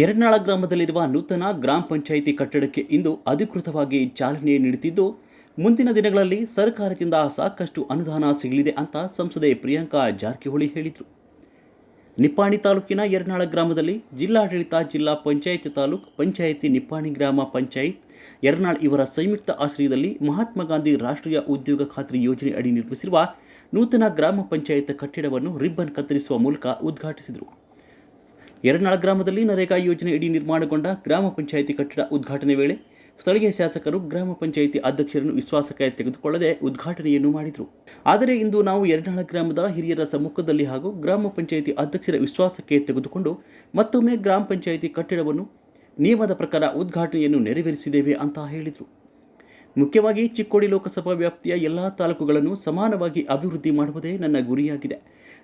ಯರನಾಳ ಗ್ರಾಮದಲ್ಲಿರುವ ನೂತನ ಗ್ರಾಮ ಪಂಚಾಯಿತಿ ಕಟ್ಟಡಕ್ಕೆ ಇಂದು ಅಧಿಕೃತವಾಗಿ ಚಾಲನೆ ನೀಡುತ್ತಿದ್ದು, ಮುಂದಿನ ದಿನಗಳಲ್ಲಿ ಸರ್ಕಾರದಿಂದ ಸಾಕಷ್ಟು ಅನುದಾನ ಸಿಗಲಿದೆ ಅಂತ ಸಂಸದೆ ಪ್ರಿಯಾಂಕಾ ಜಾರಕಿಹೊಳಿ ಹೇಳಿದರು. ನಿಪ್ಪಾಣಿ ತಾಲೂಕಿನ ಯರ್ನಾಳ ಗ್ರಾಮದಲ್ಲಿ ಜಿಲ್ಲಾಡಳಿತ, ಜಿಲ್ಲಾ ಪಂಚಾಯತ್ ತಾಲೂಕ್ ಪಂಚಾಯಿತಿ ನಿಪ್ಪಾಣಿ ಗ್ರಾಮ ಪಂಚಾಯತ್ ಯರ್ನಾಳ್ ಇವರ ಸಂಯುಕ್ತ ಆಶ್ರಯದಲ್ಲಿ ಮಹಾತ್ಮ ಗಾಂಧಿ ರಾಷ್ಟ್ರೀಯ ಉದ್ಯೋಗ ಖಾತ್ರಿ ಯೋಜನೆ ಅಡಿ ನಿರ್ಮಿಸಿರುವ ನೂತನ ಗ್ರಾಮ ಪಂಚಾಯತ್ ಕಟ್ಟಡವನ್ನು ರಿಬ್ಬನ್ ಕತ್ತರಿಸುವ ಮೂಲಕ ಉದ್ಘಾಟಿಸಿದರು. ಯರನಾಳ ಗ್ರಾಮದಲ್ಲಿ ನರೇಗಾ ಯೋಜನೆ ಅಡಿ ನಿರ್ಮಾಣಗೊಂಡ ಗ್ರಾಮ ಪಂಚಾಯಿತಿ ಕಟ್ಟಡ ಉದ್ಘಾಟನೆ ವೇಳೆ ಸ್ಥಳೀಯ ಶಾಸಕರು ಗ್ರಾಮ ಪಂಚಾಯಿತಿ ಅಧ್ಯಕ್ಷರನ್ನು ವಿಶ್ವಾಸಕ್ಕೆ ತೆಗೆದುಕೊಳ್ಳದೆ ಉದ್ಘಾಟನೆಯನ್ನು ಮಾಡಿದರು. ಆದರೆ ಇಂದು ನಾವು ಯರನಾಳ ಗ್ರಾಮದ ಹಿರಿಯರ ಸಮ್ಮುಖದಲ್ಲಿ ಹಾಗೂ ಗ್ರಾಮ ಪಂಚಾಯಿತಿ ಅಧ್ಯಕ್ಷರ ವಿಶ್ವಾಸಕ್ಕೆ ತೆಗೆದುಕೊಂಡು ಮತ್ತೊಮ್ಮೆ ಗ್ರಾಮ ಪಂಚಾಯಿತಿ ಕಟ್ಟಡವನ್ನು ನಿಯಮದ ಪ್ರಕಾರ ಉದ್ಘಾಟನೆಯನ್ನು ನೆರವೇರಿಸಿದ್ದೇವೆ ಅಂತ ಹೇಳಿದರು. ಮುಖ್ಯವಾಗಿ ಚಿಕ್ಕೋಡಿ ಲೋಕಸಭಾ ವ್ಯಾಪ್ತಿಯ ಎಲ್ಲ ತಾಲೂಕುಗಳನ್ನು ಸಮಾನವಾಗಿ ಅಭಿವೃದ್ಧಿ ಮಾಡುವುದೇ ನನ್ನ ಗುರಿಯಾಗಿದೆ.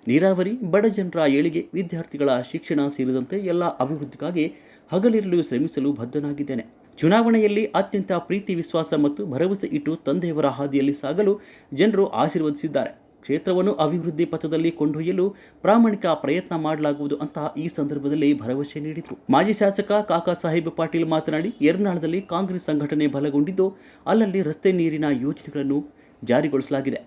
ನೀರಾವರಿ, ಬಡ ಜನರ ಏಳಿಗೆ ವಿದ್ಯಾರ್ಥಿಗಳ ಶಿಕ್ಷಣ ಸೇರಿದಂತೆ ಎಲ್ಲ ಅಭಿವೃದ್ಧಿಗಾಗಿ ಹಗಲಿರಲು ಶ್ರಮಿಸಲು ಬದ್ಧನಾಗಿದ್ದೇನೆ. ಚುನಾವಣೆಯಲ್ಲಿ ಅತ್ಯಂತ ಪ್ರೀತಿ, ವಿಶ್ವಾಸ ಮತ್ತು ಭರವಸೆ ಇಟ್ಟು ತಂದೆಯವರ ಹಾದಿಯಲ್ಲಿ ಸಾಗಲು ಜನರು ಆಶೀರ್ವದಿಸಿದ್ದಾರೆ. ಕ್ಷೇತ್ರವನ್ನು ಅಭಿವೃದ್ಧಿ ಪಥದಲ್ಲಿ ಕೊಂಡೊಯ್ಯಲು ಪ್ರಾಮಾಣಿಕ ಪ್ರಯತ್ನ ಮಾಡಲಾಗುವುದು ಅಂತ ಈ ಸಂದರ್ಭದಲ್ಲಿ ಭರವಸೆ ನೀಡಿದರು. ಮಾಜಿ ಶಾಸಕ ಕಾಕಾ ಸಾಹೇಬ್ ಪಾಟೀಲ್ ಮಾತನಾಡಿ ಎರ್ನಾಳದಲ್ಲಿ ಕಾಂಗ್ರೆಸ್ ಸಂಘಟನೆ ಬಲಗೊಂಡಿದ್ದು ಅಲ್ಲಲ್ಲಿ ರಸ್ತೆ ನೀರಿನ ಯೋಜನೆಗಳನ್ನು ಜಾರಿಗೊಳಿಸಲಾಗಿದೆ.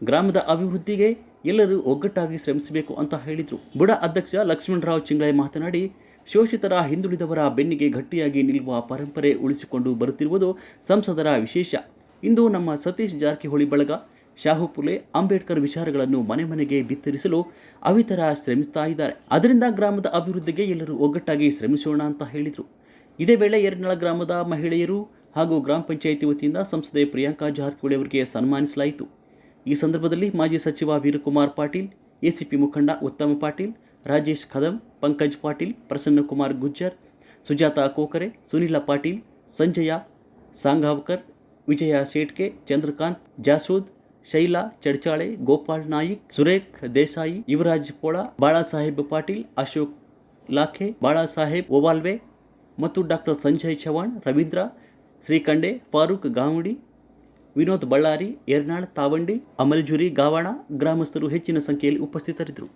ಗ್ರಾಮದ ಅಭಿವೃದ್ಧಿಗೆ ಎಲ್ಲರೂ ಒಗ್ಗಟ್ಟಾಗಿ ಶ್ರಮಿಸಬೇಕು ಅಂತ ಹೇಳಿದರು. ಬುಡ ಅಧ್ಯಕ್ಷ ಲಕ್ಷ್ಮಣರಾವ್ ಚಿಂಗ್ಳೆ ಮಾತನಾಡಿ, ಶೋಷಿತರ ಹಿಂದುಳಿದವರ ಬೆನ್ನಿಗೆ ಗಟ್ಟಿಯಾಗಿ ನಿಲ್ಲುವ ಪರಂಪರೆ ಉಳಿಸಿಕೊಂಡು ಬರುತ್ತಿರುವುದು ಸಂಸದರ ವಿಶೇಷ. ಇಂದು ನಮ್ಮ ಸತೀಶ್ ಜಾರಕಿಹೊಳಿ ಬಳಗ ಶಾಹು ಪುಲೆ ಅಂಬೇಡ್ಕರ್ ವಿಚಾರಗಳನ್ನು ಮನೆ ಮನೆಗೆ ಬಿತ್ತರಿಸಲು ಅವಿತರ ಶ್ರಮಿಸ್ತಾ ಇದ್ದಾರೆ. ಅದರಿಂದ ಗ್ರಾಮದ ಅಭಿವೃದ್ಧಿಗೆ ಎಲ್ಲರೂ ಒಗ್ಗಟ್ಟಾಗಿ ಶ್ರಮಿಸೋಣ ಅಂತ ಹೇಳಿದರು. ಇದೇ ವೇಳೆ ಎರಡ್ನಾಳ ಗ್ರಾಮದ ಮಹಿಳೆಯರು ಹಾಗೂ ಗ್ರಾಮ ಪಂಚಾಯಿತಿ ವತಿಯಿಂದ ಸಂಸದೆ ಪ್ರಿಯಾಂಕಾ ಜಾರಕಿಹೊಳಿ ಅವರಿಗೆ ಸನ್ಮಾನಿಸಲಾಯಿತು. ಈ ಸಂದರ್ಭದಲ್ಲಿ ಮಾಜಿ ಸಚಿವ ವೀರಕುಮಾರ್ ಪಾಟೀಲ್, ಎಸಿಪಿ ಮುಖಂಡ ಉತ್ತಮ ಪಾಟೀಲ್, ರಾಜೇಶ್ ಕದಂ, ಪಂಕಜ್ ಪಾಟೀಲ್, ಪ್ರಸನ್ನಕುಮಾರ್ ಗುಜ್ಜರ್, ಸುಜಾತ ಕೋಕರೆ, ಸುನೀಲ ಪಾಟೀಲ್, ಸಂಜಯ ಸಾಂಗಾವ್ಕರ್, ವಿಜಯ ಶೇಟ್ಕೆ, ಚಂದ್ರಕಾಂತ್, ಜಾಸೂದ್ ಶೈಲಾ ಚಡ್ಚಾಳೆ, ಗೋಪಾಲ್ ನಾಯಿಕ್, ಸುರೇಖ್ ದೇಸಾಯಿ, ಯುವರಾಜ್ ಪೋಳ, ಬಾಳಾಸಾಹೇಬ್ ಪಾಟೀಲ್, ಅಶೋಕ್ ಲಾಖೆ, ಬಾಳಾಸಾಹೇಬ್ ಓವಾಲ್ವೆ ಮತ್ತು ಡಾಕ್ಟರ್ ಸಂಜಯ್ ಚವಾಣ್ ರವೀಂದ್ರ ಶ್ರೀಕಂಡೆ, ಫಾರೂಕ್ ಗಾವಡಿ ವಿನೋದ್ ಬಳ್ಳಾರಿ ಯರ್ನಾಳ್ ತಾವಂಡಿ, ಅಮಲ್ಜುರಿ ಗಾವಾಣ ಗ್ರಾಮಸ್ಥರು ಹೆಚ್ಚಿನ ಸಂಖ್ಯೆಯಲ್ಲಿ ಉಪಸ್ಥಿತರಿದ್ದರು.